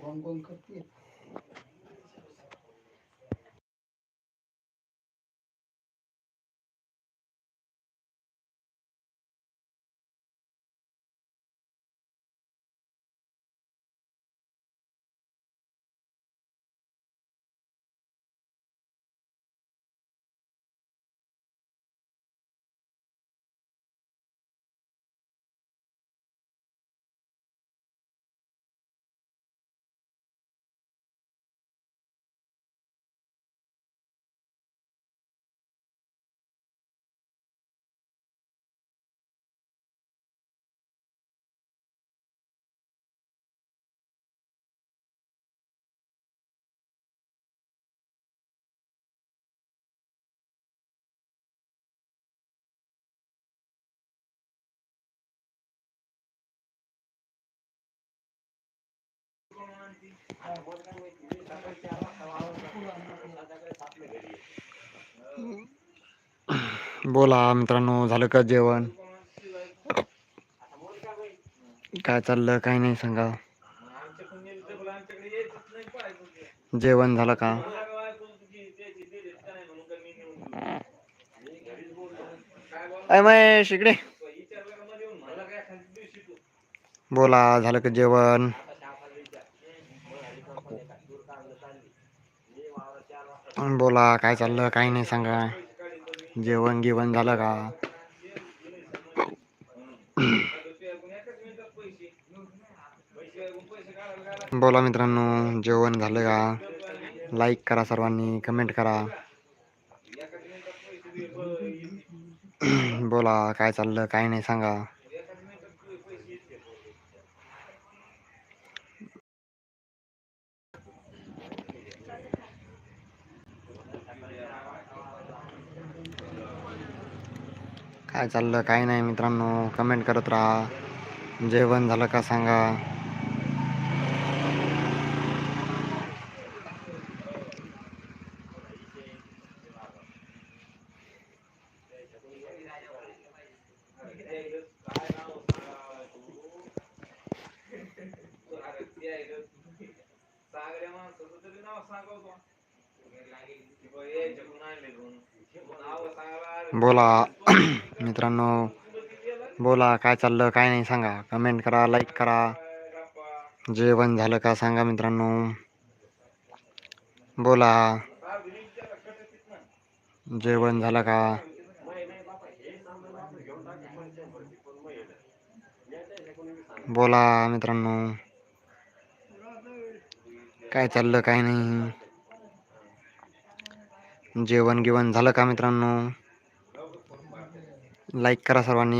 Gong gong करते. बोला मित्रांनो झालं का जेवण? काय चाललं काय नाही सांगा. जेवण झालं का? अय महेश इकडे. बोला झालं का जेवण? बोला काय चाललं काय नाही सांगा. जेवण गिवण झालं का? बोला मित्रांनो जेवण झालं का? लाईक करा सर्वांनी कमेंट करा. बोला काय चाललं काय नाही सांगा. काय चाललं काय नाही मित्रांनो. कमेंट करत राहा. जेवण झालं का सांगा. बोला. मित्रांनो बोला काय चाललं काय नाही सांगा. कमेंट करा लाईक करा. जेवण झालं का सांगा मित्रांनो. बोला. जेवण झालं का? बोला मित्रांनो. काय चाललं काय नाही? जेवण गिवण झालं का मित्रांनो? लाईक करा सर्वांनी.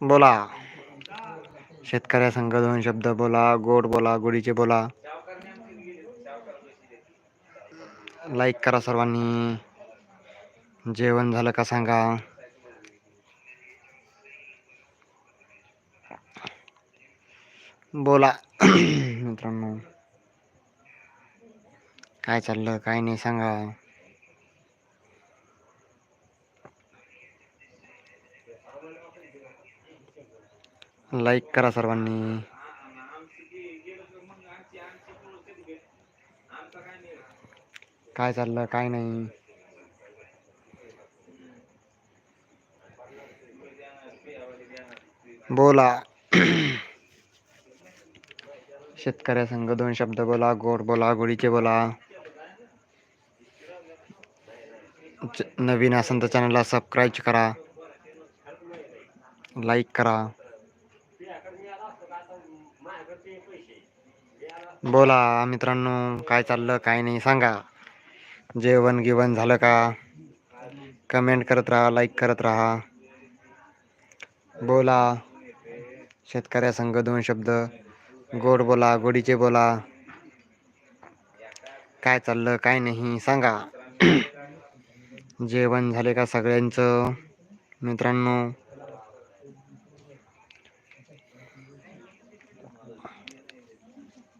बोला. शेतकऱ्या संघ दोन शब्द बोला गोड बोला गोडीचे बोला. लाईक करा सर्वांनी. जेवण झालं का सांगा. बोला. मित्रांनो. काय चाललं काय नाही सांगा. लाईक करा सर्वांनी. काय काय नाही. बोला. शेतकऱ्या संघ दोन शब्द बोला, गोड बोला, गोडीचे बोला. नवीन असेल तर चॅनलला सबस्क्राईब करा. लाईक करा. बोला मित्रांनो काय चाललं काय नाही सांगा. जेवण गिवण झालं का? कमेंट करत राहा लाईक करत राहा. बोला. शेतकऱ्यासंग दोन शब्द. गोड बोला गोडीचे बोला. काय चाललं काय नाही सांगा. जेवण झाले का सगळ्यांचं? मित्रांनो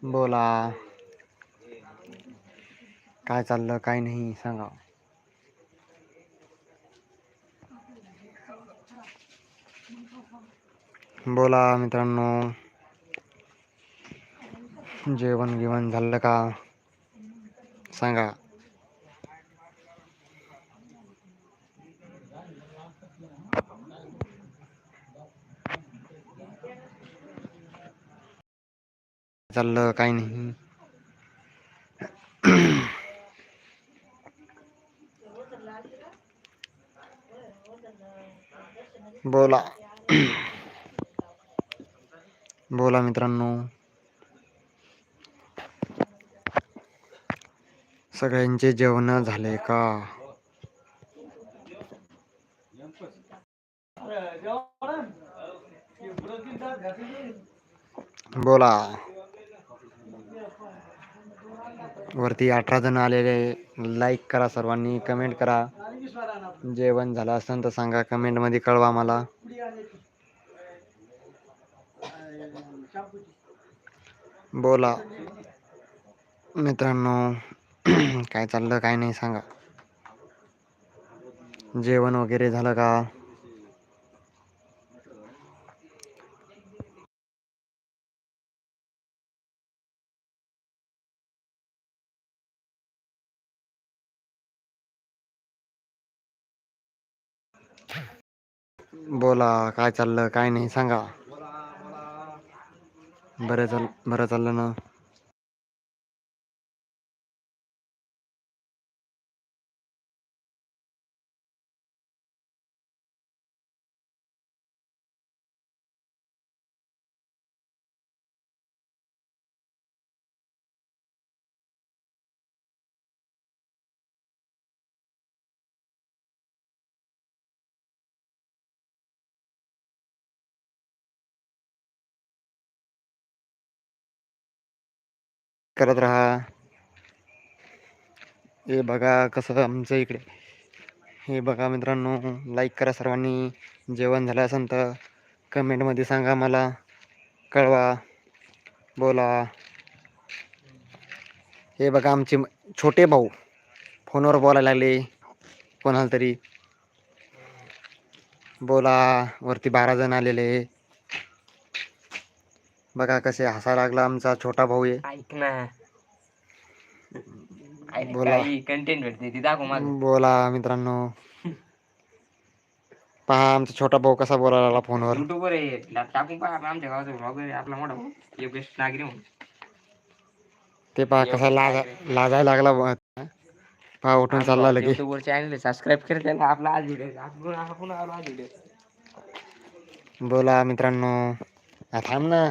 बोला. काय चाललं काय नाही सांगा. बोला मित्रांनो. जेवण गिवण झालं का? सांगा. चाललं काय नाही. बोला. बोला मित्रांनो. सगळ्यांचे जेवण झाले का? बोला. वरती अठरा जण आलेले लाईक करा सर्वांनी कमेंट करा. जेवण झालं असेल तर सांगा कमेंटमध्ये कळवा मला बोला. मित्रांनो काय चाललं काय नाही सांगा. जेवण वगैरे झालं का? बोला काय चाललं काय नाही सांगा. बरं चाल बरं चाललं ना. करत राहा. हे बघा कसं आमच्या इकडे. हे बघा मित्रांनो लाईक करा सर्वांनी. जेवण झालं असेल तर कमेंटमध्ये सांगा मला. कळवा. बोला. हे बघा आमचे छोटे भाऊ. फोनवर बोलायला लागले. कोणाला तरी. बोला. वरती बारा जण आलेले. बघा कसे हसायला लागला आमचा छोटा भाऊ आहे ऐक ना. अरे बोला. काही कंटेंट भेटते ती दाखव माझं बोला मित्रांनो. पहा आमचा छोटा भाऊ कसा बोलायला लागला फोनवर. युट्यूब वर आहे. टा- टाकून पहा आपला आमच्या गावाचा ब्लॉग आहे. आपला मोठा भाऊ. योगेश नागरी म्हणून. ते पहा कसा लाजा लाजायला लागला ब- पहा उठून चालला लगे युट्यूब वर चॅनल सबस्क्राईब कर त्याला. आपला आज व्हिडिओ आपण आपण आलो आज व्हिडिओ बोला मित्रांनो. थांब ना.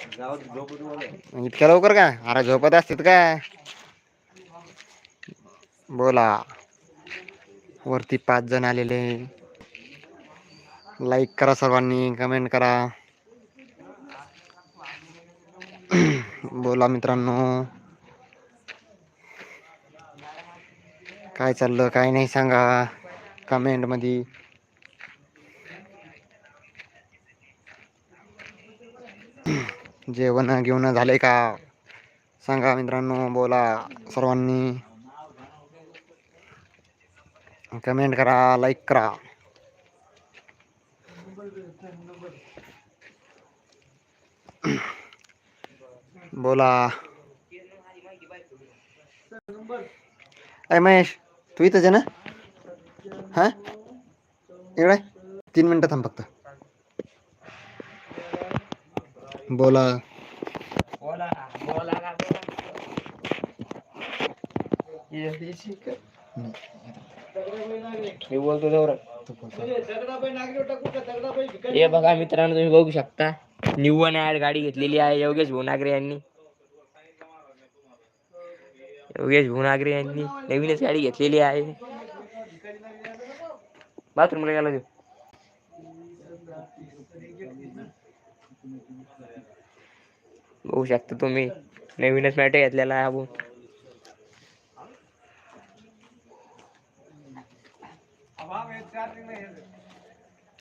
इतक्या लवकर काय? अरे झोपत असतात काय? बोला. वरती पाच जण आलेले लाईक करा सर्वांनी कमेंट करा. बोला मित्रांनो. काय चाललं काय नाही सांगा. कमेंट जेवण घेऊन झाले का? सांगा मित्रांनो बोला सर्वांनी. कमेंट करा लाईक करा. बोला. अय महेश तू इथंच आहे ना? हा? इकडे तीन मिनटं थांब फक्त. बोला. बोला बोला का मी बोलतो जवळ हे बघा मित्रांनो तुम्ही बघू शकता. न्यू वन ऍड गाडी घेतलेली आहे योगेश भुनागरे यांनी. योगेश भुनागरे यांनी नवीनच गाडी घेतलेली आहे. बाथरूमला गेला तो. बघू शकता तुम्ही. नवीनच मॅट घेतलेला आहे आपण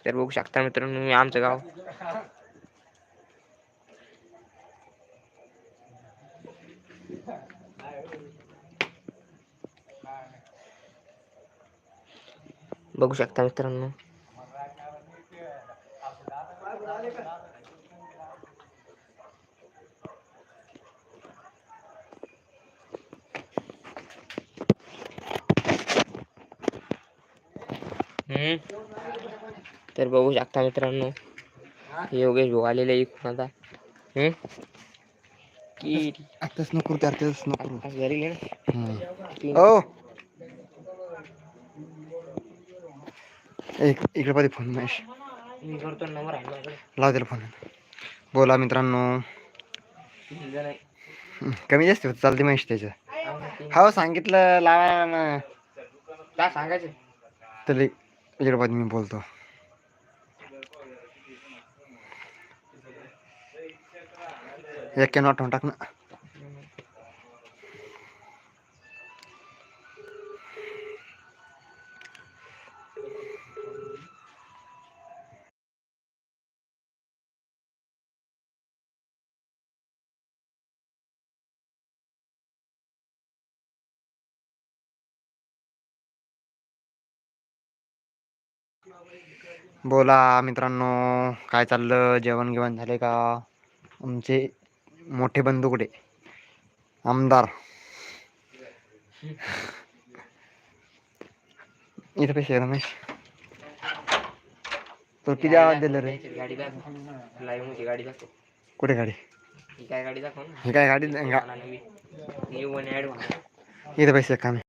तर बघू शकता मित्रांनो मी आमचं गाव. बघू शकता मित्रांनो हम्म. तर बघू शकता मित्रांनो. हे योगेश भाऊ आलेले इकडून आता. हम्म? की आताच नको आताच नको आज घरी गेले ना? तीन- ओ एक इकडे पाहिजे फोन महेश. मी करतो नंबर आहे माझ्याकडे. लाव त्याला फोन. बोला मित्रांनो. तीन जण आहे. हं, कमी जास्त होत चालते महेश त्याचं. आम्ही तीन- हो सांगितलं लावा ना. काय सांगायचं? तर इकडे पाहिजे मी बोलतो. एक्क्याण्णव आठवण टाक ना बोला मित्रांनो काय चाललं? जेवण गिवण झाले का? आमचे मोठे बंदुकडे. आमदार. इथं पैसे रमेश? तो किती आवाज दिला रे? गाडी दाखव लाईव्हमध्ये गाडी दाखव कुठे गाडी? ही काय गाडी दाखव ना ही काय गाडी गा- मला नवी न्यू वन ऍड इथं पैसे कमी.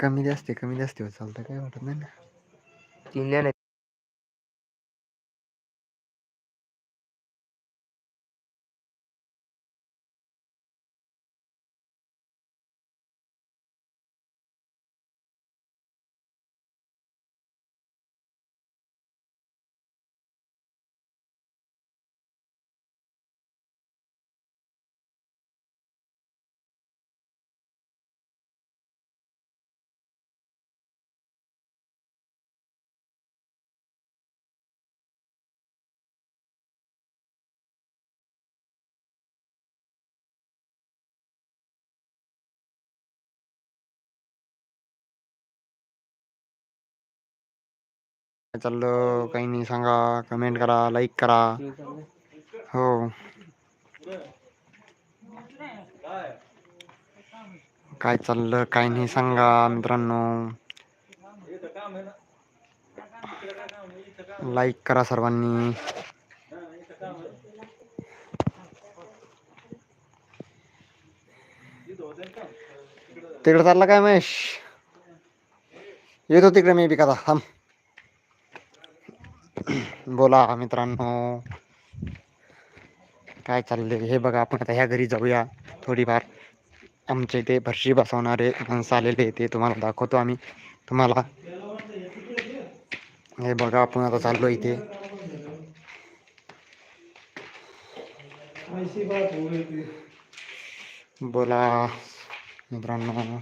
कमी जास्त कमी जास्त होत चालतं काय वाटत नाही ना? तीन जण काय चाललं? काही नाही सांगा. कमेंट करा लाईक करा. हो. काय चाललं? काय नाही सांगा मित्रांनो. लाईक करा सर्वांनी. तिकडे चालला काय महेश? येतो तिकडे मी बी कदा थांब. बोला मित्रांनो. काय चाललंय? हे बघा आपण आता ह्या घरी जाऊया. थोडीफार आमच्या इथे फरशी बसवणारे माणसं आलेले ते तुम्हाला दाखवतो आम्ही. तुम्हाला हे बघा आपण आता चाललो इथे. बोला मित्रांनो.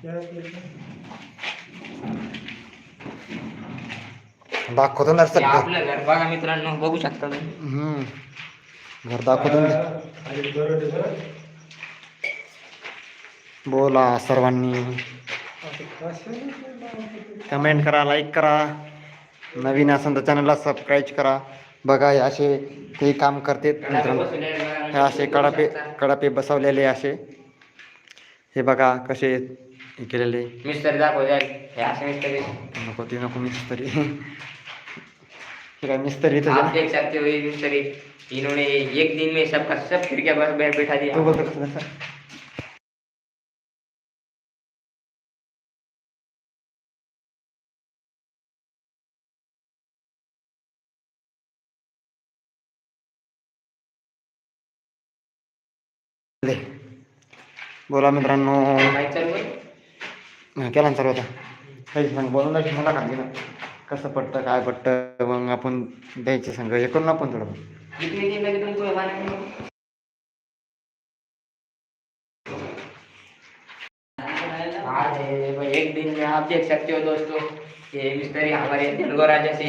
दाखवतो ना आपलं घर बघा मित्रांनो बघू शकता तुम्ही. हम्म. घर दाखवतो बोला सर्वांनी. कमेंट करा लाईक करा. नवीन असेल तर चॅनलला सबस्क्राईब करा. बघा हे असे ते काम करते मित्रांनो. हे असे कडापे कडापे बसवलेले असे. हे बघा कसे हे केलेले. मिस्त्री दाखव द्याल हे असे मिस्त्री. नको ते नको मिस्त्री. हे काय मिस्त्री तर आप देख सकते हो ये मिस्त्री इन्होंने एक दिन में सबका सब खिड़कियां बस बैठ बैठा तू दिया बोलतो कसं कसं ले. बोला मित्रांनो। माहीत चालू आहे? हा, केला ना चालू आता काही सांग बोलून दाखव, मला काय घेणं कसं पडतं काय पडतं मग आपण द्यायचे संघ. हे करून आपण थोडं एक दिन में आप देख सकते हो दोस्तों. ये मिस्त्री हमारे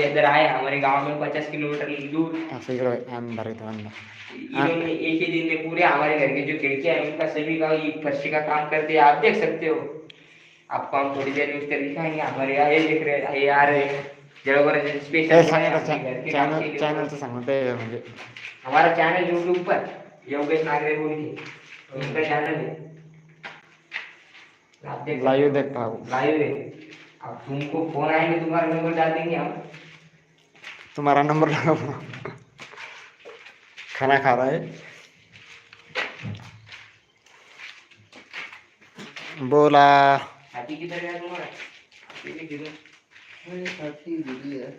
इधर आए हमारे गांव में पचास किलोमीटर दूर. इन्होंने एक ही दिन में पूरे हमारे घर के जो खिड़कियां हैं उनका सभी का फर्शी का काम करते हैं आप देख सकते हो. आपको हम थोड़ी देर में मिस्त्री दिखाएंगे हमारे यहाँ ये देख रहे हैं ये आ रहे हैं स्पेशल चॅनल चॅनलचं सांगू ते म्हणजे हमारा चैनल यूट्यूब पर योगेश नागरे बोल के उनका चैनल है आप देख देखता लाइव है अब तुमको फोन आएंगे तुम्हारा नंबर डाल देंगे हम. तुम्हारा नंबर खाना खा रहा है। बोला। छाती किधर गया तुम्हारा छाती किधर दिली है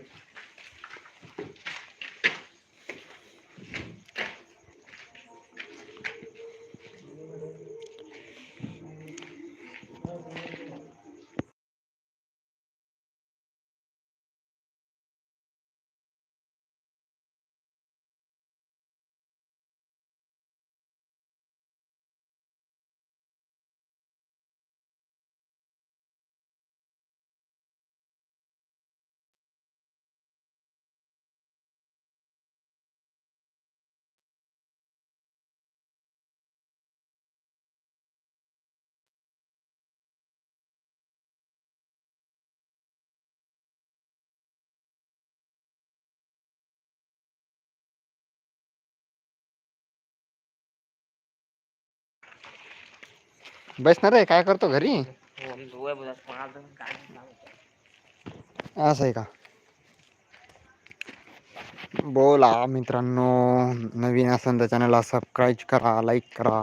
बसणार आहे, काय करतो घरी? असं आहे का? बोला मित्रांनो, नवीन असेल तर चॅनलला सबस्क्राईब करा लाईक करा.